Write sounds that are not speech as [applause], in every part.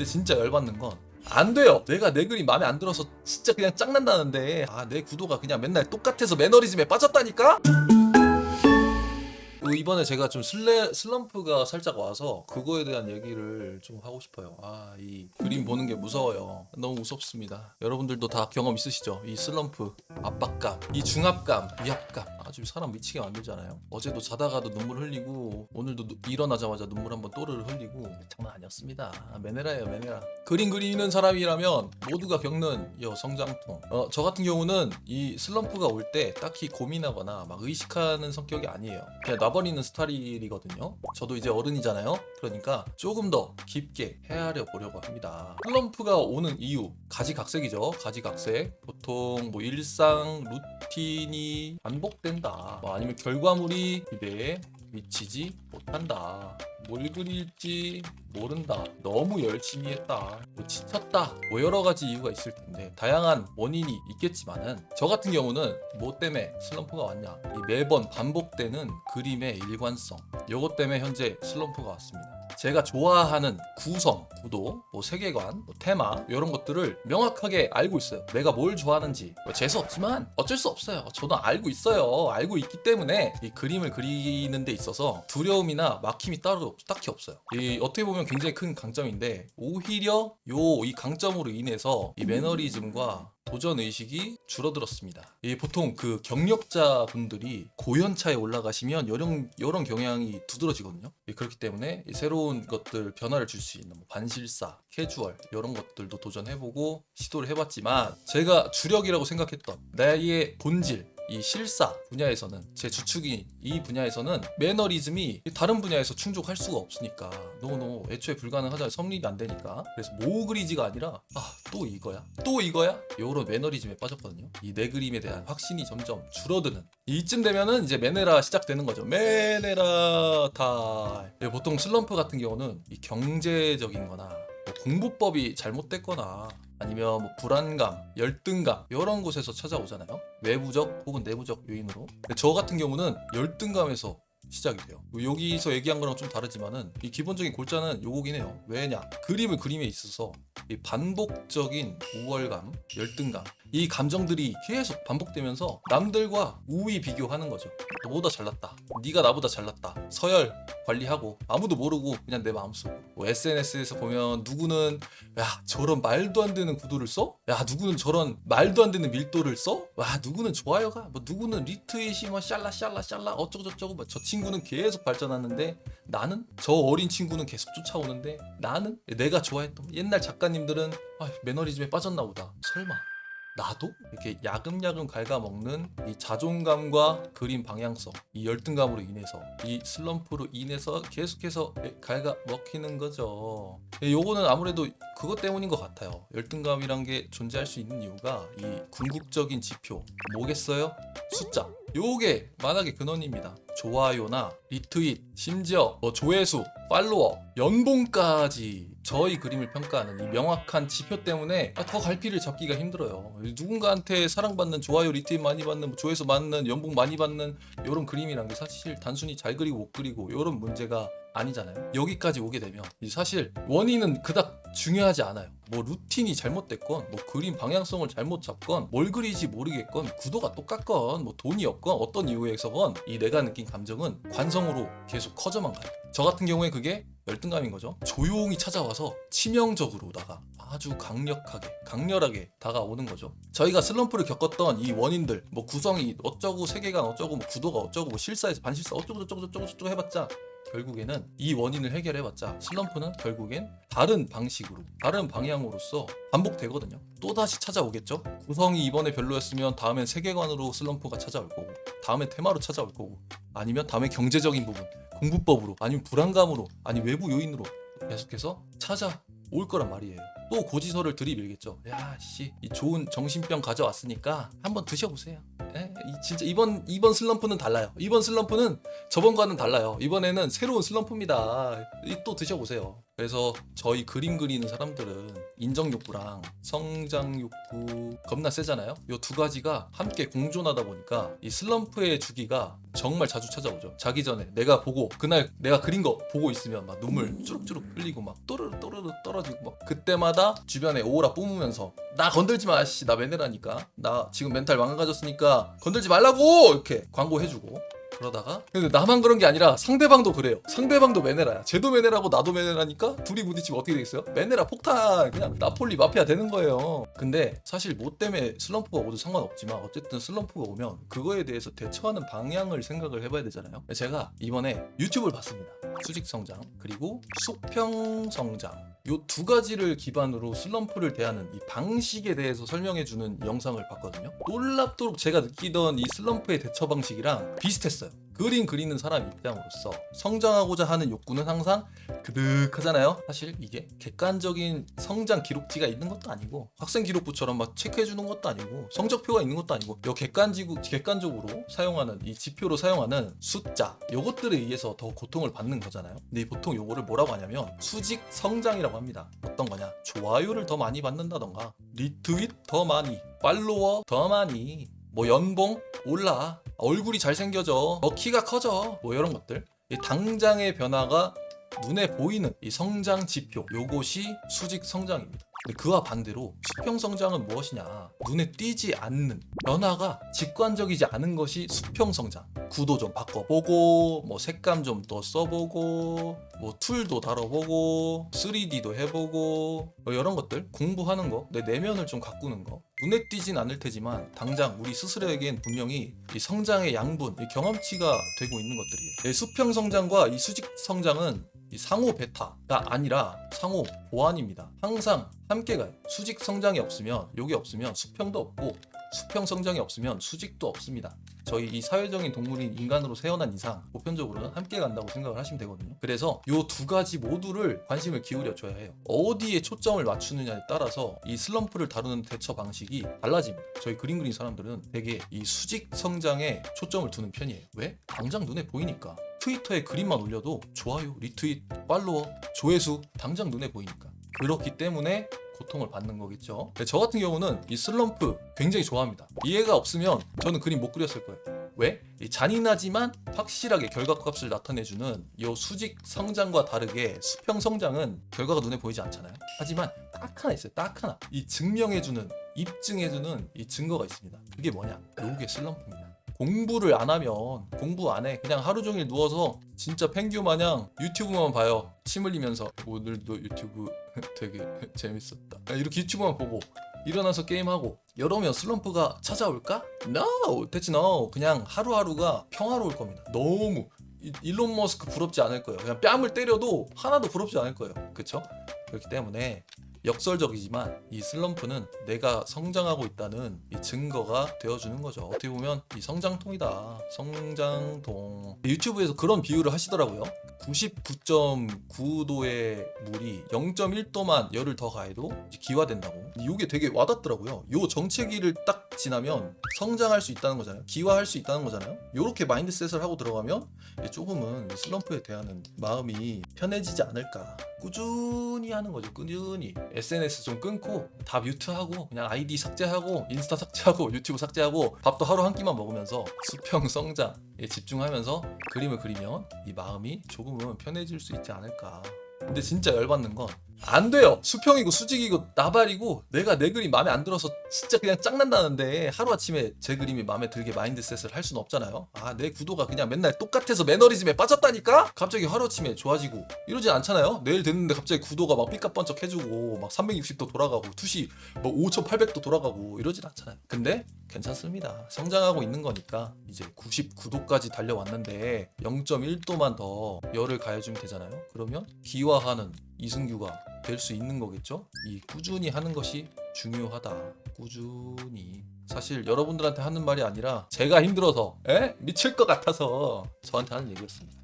근데 진짜 열받는 건 안 돼요. 내가 내 그림 마음에 안 들어서 진짜 그냥 짱난다는데 아 내 구도가 그냥 맨날 똑같아서 매너리즘에 빠졌다니까? 그 이번에 제가 좀 슬레, 슬럼프가 살짝 와서 그거에 대한 얘기를 좀 하고 싶어요. 아, 이 그림 보는 게 무서워요. 너무 무섭습니다. 여러분들도 다 경험 있으시죠? 이 슬럼프, 압박감, 이 중압감, 위압감. 아주 사람 미치게 만들잖아요. 어제도 자다가도 눈물 흘리고 오늘도 누- 일어나자마자 눈물 한번 또르르 흘리고 장난 아니었습니다. 아, 메네라예요, 메네라. 그림 그리는 사람이라면 모두가 겪는 여 성장통. 어, 저 같은 경우는 이 슬럼프가 올 때 딱히 고민하거나 막 의식하는 성격이 아니에요. 그냥 놔버 리는 스타일이거든요. 저도 이제 어른이잖아요. 그러니까 조금 더 깊게 헤아려 보려고 합니다. 슬럼프가 오는 이유 가지각색이죠. 가지각색. 보통 뭐 일상 루틴이 반복된다. 뭐 아니면 결과물이 기대에 미치지 못한다. 뭘 그릴지 모른다. 너무 열심히 했다. 뭐 지쳤다. 뭐 여러 가지 이유가 있을 텐데 다양한 원인이 있겠지만은 저 같은 경우는 뭐 때문에 슬럼프가 왔냐? 이 매번 반복되는 그림의 일관성. 요것 때문에 현재 슬럼프가 왔습니다. 제가 좋아하는 구성, 구도, 뭐 세계관, 뭐 테마 이런 것들을 명확하게 알고 있어요. 내가 뭘 좋아하는지 뭐 재수 없지만 어쩔 수 없어요. 저도 알고 있어요. 알고 있기 때문에 이 그림을 그리는 데 있어서 두려움이나 막힘이 따로 없- 딱히 없어요. 이 어떻게 보면 굉장히 큰 강점인데 오히려 요 이 강점으로 인해서 이 매너리즘과 도전 의식이 줄어들었습니다. 이 보통 그 경력자 분들이 고연차에 올라가시면 이런 이런 경향이 두드러지거든요. 예, 그렇기 때문에 이 새로운 것들 변화를 줄 수 있는 뭐 반실사, 캐주얼 이런 것들도 도전해보고 시도를 해봤지만 제가 주력이라고 생각했던 나의 본질 이 실사 분야에서는 제 주축이 이 분야에서는 매너리즘이 다른 분야에서 충족할 수가 없으니까 너무너무 애초에 불가능하잖아요 성립이 안 되니까. 그래서 모그리지가 아니라 아 또 이거야? 또 이거야? 요런 매너리즘에 빠졌거든요. 이 내 그림에 대한 확신이 점점 줄어드는. 이쯤 되면은 이제 메네라 시작되는 거죠. 메네라 타임 예, 보통 슬럼프 같은 경우는 이 경제적인 거나 뭐 공부법이 잘못됐거나 아니면 뭐 불안감, 열등감 이런 곳에서 찾아오잖아요. 외부적 혹은 내부적 요인으로. 근데 저 같은 경우는 열등감에서 시작이 돼요. 여기서 얘기한 거랑 좀 다르지만은 이 기본적인 골자는 요거긴 해요. 왜냐? 그림을 그림에 있어서 이 반복적인 우월감, 열등감 이 감정들이 계속 반복되면서 남들과 우위 비교하는 거죠. 너보다 잘났다. 네가 나보다 잘났다. 서열 관리하고 아무도 모르고 그냥 내 마음속. 뭐 SNS에서 보면 누구는 야 저런 말도 안 되는 구도를 써? 야 누구는 저런 말도 안 되는 밀도를 써? 와 누구는 좋아요가 뭐 누구는 리트윗이 뭐 샬라 샬라 샬라 어쩌고 저쩌고 뭐 저 친구는 계속 발전하는데 나는 저 어린 친구는 계속 쫓아오는데 나는 내가 좋아했던 옛날 작가 님들은 아, 매너리즘에 빠졌나 보다 설마 나도 이렇게 야금야금 갉아먹는 이 자존감과 그림 방향성, 이 열등감으로 인해서 이 슬럼프로 인해서 계속해서 갉아먹히는 거죠. 예, 요거는 아무래도 그것 때문인 것 같아요. 열등감이란 게 존재할 수 있는 이유가 이 궁극적인 지표 뭐겠어요? 숫자. 요게 만악의 근원입니다. 좋아요나 리트윗, 심지어 뭐 조회수, 팔로워, 연봉까지 저희 그림을 평가하는 이 명확한 지표 때문에 아, 더 갈피를 잡기가 힘들어요. 누군가한테 사랑받는 좋아요, 리트윗 많이 받는, 뭐 조회수 많는, 연봉 많이 받는 이런 그림이란 게 사실 단순히 잘 그리고 못 그리고 이런 문제가 아니잖아요. 여기까지 오게 되면 이 사실 원인은 그닥 중요하지 않아요. 뭐 루틴이 잘못됐건, 뭐 그림 방향성을 잘못 잡건, 뭘 그리지 모르겠건, 구도가 똑같건, 뭐 돈이 없건, 어떤 이유에서건 이 내가 느낀 감정은 관성으로 계속 커져만 가요. 저 같은 경우에 그게 열등감인 거죠. 조용히 찾아와서 치명적으로다가 아주 강력하게, 강렬하게 다가오는 거죠. 저희가 슬럼프를 겪었던 이 원인들, 뭐 구성이 어쩌고 세계관 어쩌고 뭐 구도가 어쩌고 뭐 실사에서 반실사 어쩌고 저쩌고 저쩌고 저쩌고 해봤자 결국에는 이 원인을 해결해봤자 슬럼프는 결국엔 다른 방식으로 다른 방향으로서 반복되거든요. 또다시 찾아오겠죠? 구성이 이번에 별로였으면 다음엔 세계관으로 슬럼프가 찾아올 거고 다음엔 테마로 찾아올 거고 아니면 다음에 경제적인 부분 공부법으로 아니면 불안감으로 아니 외부 요인으로 계속해서 찾아올 거란 말이에요. 또 고지서를 들이밀겠죠? 야씨 이 좋은 정신병 가져왔으니까 한번 드셔보세요 예? 이 진짜 이번 이번 슬럼프는 달라요 이번 슬럼프는 저번과는 달라요. 이번에는 새로운 슬럼프입니다. 이 또 드셔보세요. 그래서 저희 그림 그리는 사람들은 인정 욕구랑 성장 욕구 겁나 세잖아요. 요두 가지가 함께 공존하다 보니까 이 슬럼프의 주기가 정말 자주 찾아오죠. 자기 전에 내가 보고 그날 내가 그린 거 보고 있으면 막 눈물 쭈룩쭈룩 흘리고 막 또르르 또르르 떨어지고 막 그때마다 주변에 오라 뿜으면서 나 건들지 마, 씨, 나 매네라니까. 나 지금 멘탈 망가졌으니까 건들지 말라고 이렇게 광고해주고. 그러다가 근데 나만 그런 게 아니라 상대방도 그래요. 상대방도 메네라야. 쟤도 메네라고 나도 메네라니까 둘이 부딪히면 어떻게 되겠어요? 메네라 폭탄 그냥 나폴리 마피아 되는 거예요. 근데 사실 뭐 때문에 슬럼프가 오도 상관없지만 어쨌든 슬럼프가 오면 그거에 대해서 대처하는 방향을 생각을 해봐야 되잖아요. 제가 이번에 유튜브를 봤습니다. 수직 성장 그리고 수평 성장 요 두 가지를 기반으로 슬럼프를 대하는 이 방식에 대해서 설명해주는 영상을 봤거든요. 놀랍도록 제가 느끼던 이 슬럼프의 대처 방식이랑 비슷했어요. 그림 그리는 사람 입장으로서 성장하고자 하는 욕구는 항상 그득하잖아요. 사실 이게 객관적인 성장 기록지가 있는 것도 아니고 학생 기록부처럼 막 체크해 주는 것도 아니고 성적표가 있는 것도 아니고 요 객관지구 객관적으로 사용하는 이 지표로 사용하는 숫자 요것들에 의해서 더 고통을 받는 거잖아요. 근데 보통 요거를 뭐라고 하냐면 수직 성장이라고 합니다. 어떤 거냐? 좋아요를 더 많이 받는다던가 리트윗 더 많이 팔로워 더 많이 뭐 연봉 올라 얼굴이 잘생겨져. 뭐 키가 커져. 뭐 이런 것들. 이 당장의 변화가 눈에 보이는 이 성장 지표. 요것이 수직 성장입니다. 근데 그와 반대로 수평 성장은 무엇이냐? 눈에 띄지 않는 변화가 직관적이지 않은 것이 수평 성장. 구도 좀 바꿔보고, 뭐 색감 좀 더 써보고, 뭐 툴도 다뤄보고, 3D도 해보고, 뭐 이런 것들 공부하는 거, 내 내면을 좀 가꾸는 거. 눈에 띄진 않을 테지만 당장 우리 스스로에겐 분명히 이 성장의 양분, 이 경험치가 되고 있는 것들이에요. 이 수평 성장과 이 수직 성장은 이 상호 베타가 아니라 상호 보완입니다. 항상 함께 가요. 수직 성장이 없으면 여기 없으면 수평도 없고 수평 성장이 없으면 수직도 없습니다. 저희 이 사회적인 동물인 인간으로 태어난 이상 보편적으로는 함께 간다고 생각을 하시면 되거든요. 그래서 이 두 가지 모두를 관심을 기울여 줘야 해요. 어디에 초점을 맞추느냐에 따라서 이 슬럼프를 다루는 대처 방식이 달라집니다. 저희 그림 그린 사람들은 되게 이 수직 성장에 초점을 두는 편이에요. 왜? 당장 눈에 보이니까. 트위터에 그림만 올려도 좋아요, 리트윗, 팔로워, 조회수 당장 눈에 보이니까. 그렇기 때문에 고통을 받는 거겠죠. 근데 저 같은 경우는 이 슬럼프 굉장히 좋아합니다. 이해가 없으면 저는 그림 못 그렸을 거예요. 왜? 이 잔인하지만 확실하게 결과값을 나타내주는 이 수직 성장과 다르게 수평 성장은 결과가 눈에 보이지 않잖아요. 하지만 딱 하나 있어요. 딱 하나. 이 증명해주는, 입증해주는 이 증거가 있습니다. 그게 뭐냐? 요게 슬럼프입니다. 공부를 안 하면 공부 안 해. 그냥 하루 종일 누워서 진짜 펭규 마냥 유튜브만 봐요. 침 흘리면서 오늘도 유튜브 [laughs] 되게 [laughs] 재밌었다. 이렇게 유튜브만 보고 일어나서 게임하고 이러면 슬럼프가 찾아올까? No! 대체 no. 그냥 하루하루가 평화로울 겁니다. 너무 이- 일론 머스크 부럽지 않을 거예요. 그냥 뺨을 때려도 하나도 부럽지 않을 거예요. 그렇죠? 그렇기 때문에 역설적이지만 이 슬럼프는 내가 성장하고 있다는 이 증거가 되어주는 거죠. 어떻게 보면 이 성장통이다. 성장통. 유튜브에서 그런 비유를 하시더라고요. 99.9도의 물이 0.1도만 열을 더 가해도 기화된다고. 이게 되게 와닿더라고요. 요 정체기를 딱 지나면 성장할 수 있다는 거잖아요. 기화할 수 있다는 거잖아요. 요렇게 마인드셋을 하고 들어가면 조금은 이 슬럼프에 대한 마음이 편해지지 않을까. 꾸준히 하는 거죠. 꾸준히. SNS 좀 끊고 다 뮤트하고 그냥 아이디 삭제하고 인스타 삭제하고 유튜브 삭제하고 밥도 하루 한 끼만 먹으면서 수평 성장에 집중하면서 그림을 그리면 이 마음이 조금은 편해질 수 있지 않을까. 근데 진짜 열받는 건 안 돼요. 수평이고 수직이고 나발이고 내가 내 그림 마음에 안 들어서 진짜 그냥 짱난다는데 하루아침에 제 그림이 마음에 들게 마인드셋을 할 수는 없잖아요. 아, 내 구도가 그냥 맨날 똑같아서 매너리즘에 빠졌다니까? 갑자기 하루아침에 좋아지고 이러진 않잖아요. 내일 됐는데 갑자기 구도가 막 삐까번쩍 해주고 막 360도 돌아가고 투시 뭐 5800도 돌아가고 이러진 않잖아요. 근데 괜찮습니다. 성장하고 있는 거니까 이제 99도까지 달려왔는데 0.1도만 더 열을 가해주면 되잖아요. 그러면 기화하는 이승규가 될 수 있는 거겠죠? 이 꾸준히 하는 것이 중요하다. 꾸준히. 사실 여러분들한테 하는 말이 아니라 제가 힘들어서 에? 미칠 것 같아서 저한테 하는 얘기였습니다.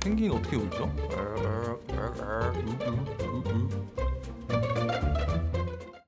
펭귄 어떻게 울죠?